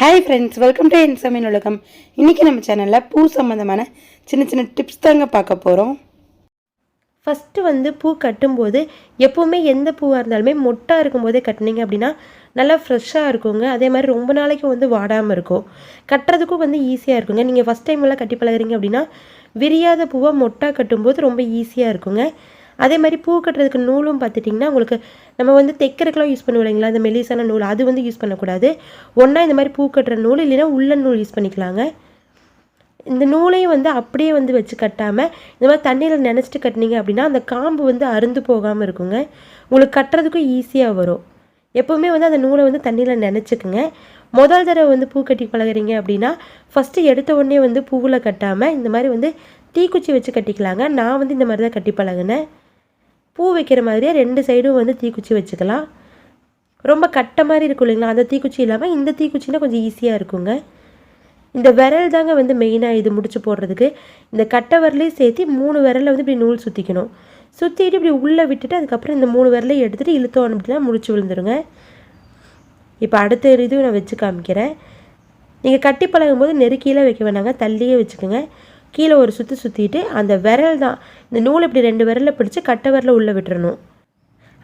Hi friends welcome to என் சமையல் உலகம் இன்றைக்கி நம்ம சேனலில் பூ சம்மந்தமான சின்ன சின்ன டிப்ஸ் தாங்க பார்க்க போகிறோம் ஃபஸ்ட்டு வந்து பூ கட்டும்போது எப்போவுமே எந்த பூவாக இருந்தாலுமே மொட்டாக இருக்கும்போதே கட்டினீங்க அப்படின்னா நல்லா ஃப்ரெஷ்ஷாக இருக்குங்க. அதே மாதிரி ரொம்ப நாளைக்கு வந்து வாடாமல் இருக்கும். கட்டுறதுக்கும் வந்து ஈஸியாக இருக்குங்க. நீங்கள் ஃபஸ்ட் டைம் எல்லாம் கட்டி பழகுறீங்க அப்படின்னா விரியாத பூவை மொட்டாக கட்டும்போது ரொம்ப ஈஸியாக இருக்குங்க. அதே மாதிரி பூ கட்டுறதுக்கு நூலும் பார்த்துட்டிங்கன்னா உங்களுக்கு நம்ம வந்து தைக்கிறதுக்கெலாம் யூஸ் பண்ணுவோம் இல்லைங்களா? அந்த மெலிசான நூல் அது வந்து யூஸ் பண்ணக்கூடாது. ஒன்றா இந்த மாதிரி பூ கட்டுற நூல் இல்லைன்னா உள்ள நூல் யூஸ் பண்ணிக்கலாங்க. இந்த நூலையும் வந்து அப்படியே வந்து வச்சு கட்டாமல் இந்த மாதிரி தண்ணியில் நினச்சிட்டு கட்டினீங்க அப்படின்னா அந்த காம்பு வந்து அருந்து போகாமல் இருக்குங்க. உங்களுக்கு கட்டுறதுக்கும் ஈஸியாக வரும். எப்போவுமே வந்து அந்த நூலை வந்து தண்ணியில் நினச்சிக்குங்க. முதல் தடவை வந்து பூ கட்டி பழகுறீங்க அப்படின்னா ஃபஸ்ட்டு எடுத்த உடனே வந்து பூவில் கட்டாமல் இந்த மாதிரி வந்து தீக்குச்சி வச்சு கட்டிக்கலாங்க. நான் வந்து இந்த மாதிரி தான் கட்டி பழகுனேன். பூ வைக்கிற மாதிரியே ரெண்டு சைடும் வந்து தீக்குச்சி வச்சுக்கலாம். ரொம்ப கட்ட மாதிரி இருக்கும் இல்லைங்களா? அந்த தீக்குச்சி இல்லாமல் இந்த தீக்குச்சினா கொஞ்சம் ஈஸியாக இருக்குங்க. இந்த விரல் தாங்க வந்து மெயினாக இது முடிச்சு போடுறதுக்கு. இந்த கட்டை விரலையும் சேர்த்து மூணு விரலில் வந்து இப்படி நூல் சுற்றிக்கணும் சுற்றிட்டு இப்படி உள்ளே விட்டுட்டு அதுக்கப்புறம் இந்த மூணு விரலையும் எடுத்துகிட்டு இழுத்தோம் அப்படின்னா முடிச்சு விழுந்துருங்க. இப்போ அடுத்த இதுவும் நான் வச்சு காமிக்கிறேன். நீங்கள் கட்டி பழகும்போது நெருக்கியில் வைக்க வேணாங்க. தள்ளியே வச்சுக்கோங்க. கீழே ஒரு சுற்றி சுற்றிட்டு அந்த விரல் தான். இந்த நூல் இப்படி ரெண்டு விரலில் பிடிச்சி கட்டை விரலை உள்ளே விட்டுறணும்.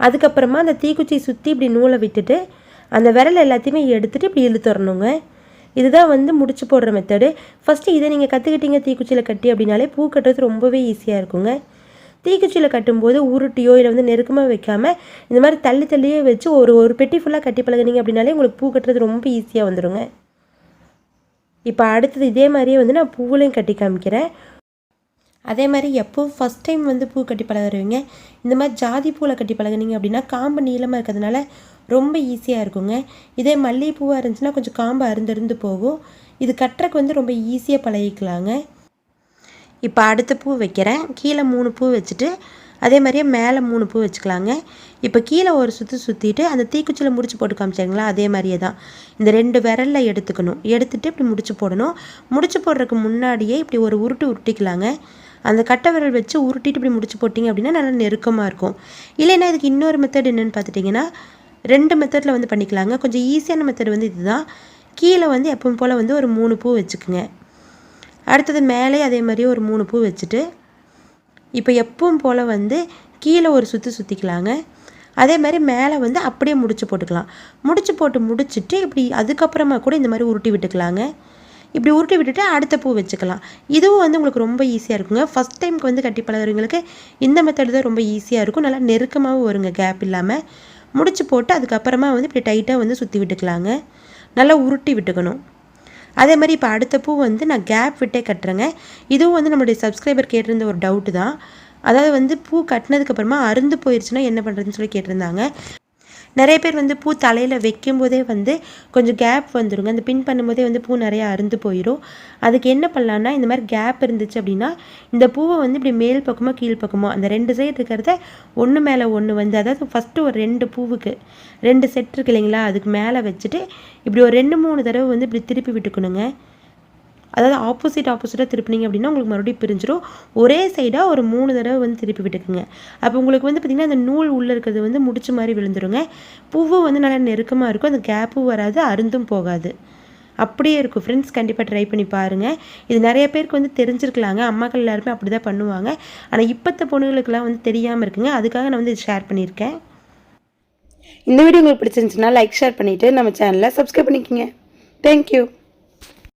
அதுக்கப்புறமா அந்த தீக்குச்சியை சுற்றி இப்படி நூலை விட்டுட்டு அந்த விரல் எல்லாத்தையுமே எடுத்துகிட்டு இப்படி இழுத்துறணுங்க இதுதான் வந்து முடிச்சு போடுற மெத்தடு ஃபஸ்ட்டு இதை நீங்கள் கற்றுக்கிட்டீங்க தீக்குச்சியில் கட்டி அப்படின்னாலே பூ கட்டுறது ரொம்பவே ஈஸியாக இருக்குங்க. தீக்குச்சியில் கட்டும்போது உருட்டியோ இல்லை வந்து நெருக்கமாக வைக்காமல் இந்த மாதிரி தள்ளி தள்ளியே வச்சு ஒரு ஒரு பெட்டி ஃபுல்லாக கட்டி பழகுனீங்க அப்படின்னாலே உங்களுக்கு பூ கட்டுறது ரொம்ப ஈஸியாக வந்துடுங்க இப்போ அடுத்தது இதே மாதிரியே வந்து நான் பூவிலையும் கட்டி காமிக்கிறேன். அதே மாதிரி எப்போ ஃபஸ்ட் டைம் வந்து பூ கட்டி பழகிறவங்க இந்த மாதிரி ஜாதி பூவில் கட்டி பழகுனீங்க அப்படின்னா காம்பு நீளமாக இருக்கிறதுனால ரொம்ப ஈஸியாக இருக்குங்க. இதே மல்லிகைப்பூவாக இருந்துச்சுன்னா கொஞ்சம் காம்பு அருந்தருந்து போகும். இது கட்டுறக்கு வந்து ரொம்ப ஈஸியாக பழகிக்கலாங்க. இப்போ அடுத்த பூ வைக்கிறேன். கீழே மூணு பூ வச்சுட்டு அதே மாதிரியே மேலே மூணு பூ வச்சுக்கலாங்க. இப்போ கீழே ஒரு சுற்றி சுற்றிட்டு அந்த தீக்குச்சியில் முடிச்சு போட்டு காமிச்சாங்களா அதே மாதிரியே தான். இந்த ரெண்டு விரலில் எடுத்துக்கணும். எடுத்துகிட்டு இப்படி முடிச்சு போடணும். முடிச்சு போடுறதுக்கு முன்னாடியே இப்படி ஒரு உருட்டு உருட்டிக்கலாங்க. அந்த கட்டை விரல் வச்சு உருட்டிட்டு இப்படி முடிச்சு போட்டிங்க அப்படின்னா நல்லா நெருக்கமாக இருக்கும். இல்லைன்னா இதுக்கு இன்னொரு மெத்தட் என்னென்னு பார்த்துட்டிங்கன்னா ரெண்டு மெத்தடில் வந்து பண்ணிக்கலாங்க. கொஞ்சம் ஈஸியான மெத்தட் வந்து இதுதான். கீழே வந்து எப்பவும் போல் வந்து ஒரு மூணு பூ வச்சுக்குங்க. அடுத்தது மேலே அதே மாதிரி ஒரு மூணு பூ வச்சுட்டு இப்போ எப்பவும் போல் வந்து கீழே ஒரு சுற்றி சுற்றிக்கலாங்க அதே மாதிரி மேலே வந்து அப்படியே முடிச்சு போட்டுக்கலாம். முடிச்சு போட்டு முடிச்சுட்டு இப்படி அதுக்கப்புறமா கூட இந்த மாதிரி உருட்டி விட்டுக்கலாங்க. இப்படி உருட்டி விட்டுட்டு அடுத்த பூ வச்சுக்கலாம். இதுவும் வந்து உங்களுக்கு ரொம்ப ஈஸியாக இருக்குங்க. ஃபஸ்ட் டைமுக்கு வந்து கட்டி பழகுறவங்களுக்கு இந்த மெத்தட் தான் ரொம்ப ஈஸியாக இருக்கும். நல்லா நெருக்கமாகவும் வருங்க கேப் இல்லாமல் முடிச்சு போட்டு அதுக்கப்புறமா வந்து இப்படி டைட்டாக வந்து சுற்றி விட்டுக்கலாங்க. நல்லா உருட்டி விட்டுக்கணும். அதே மாதிரி இப்போ அடுத்த பூ வந்து நான் கேப் விட்டே கட்டுறேங்க. இதுவும் வந்து நம்மளுடைய சப்ஸ்கிரைபர் கேட்டிருந்த ஒரு டவுட்டு தான். அதாவது வந்து பூ கட்டினதுக்கப்புறமா அருந்து போயிடுச்சுன்னா என்ன பண்ணுறதுன்னு சொல்லி கேட்டிருந்தாங்க. நிறைய பேர் வந்து பூ தலையில் வைக்கும்போதே வந்து கொஞ்சம் கேப் வந்துடுங்க அந்த பின் பண்ணும்போதே வந்து பூ நிறையா அருந்து போயிடும் அதுக்கு என்ன பண்ணலான்னா இந்த மாதிரி கேப் இருந்துச்சு அப்படின்னா இந்த பூவை வந்து இப்படி மேல் பக்கமோ கீழ் பக்கமோ அந்த ரெண்டு சைடு இருக்கிறத ஒன்று மேலே ஒன்று வந்து அதாவது ஃபஸ்ட்டு ஒரு ரெண்டு பூவுக்கு ரெண்டு செட் இருக்கு இல்லைங்களா? அதுக்கு மேலே வச்சுட்டு இப்படி ஒரு ரெண்டு மூணு தடவை வந்து இப்படி திருப்பி விட்டுக்கணுங்க. அதாவது ஆப்போசிட் ஆப்போசிட்டாக திருப்பினீங்க அப்படின்னா உங்களுக்கு மறுபடியும் பிரிஞ்சிடும் ஒரே சைடாக ஒரு மூணு தடவை வந்து திருப்பி விட்டுக்குங்க. அப்போ உங்களுக்கு வந்து பார்த்திங்கன்னா அந்த நூல் உள்ளே இருக்கிறது வந்து முடிச்ச மாதிரி விழுந்துருங்க. பூவும் வந்து நல்லா நெருக்கமாக இருக்கும். அந்த கேப்பும் வராது அருந்தும் போகாது. அப்படியே இருக்கும். ஃப்ரெண்ட்ஸ் கண்டிப்பாக ட்ரை பண்ணி பாருங்கள் இது நிறைய பேருக்கு வந்து தெரிஞ்சிருக்கலாங்க. அம்மாக்கள் எல்லாருமே அப்படி தான் பண்ணுவாங்க. ஆனால் இப்போத்த பொண்ணுகளுக்கெல்லாம் வந்து தெரியாமல் இருக்குங்க. அதுக்காக நான் வந்து இது ஷேர் பண்ணியிருக்கேன். இந்த வீடியோ உங்களுக்கு பிடிச்சிருந்துச்சுன்னா லைக் ஷேர் பண்ணிவிட்டு நம்ம சேனலை சப்ஸ்கிரைப் பண்ணிக்கோங்க. தேங்க்யூ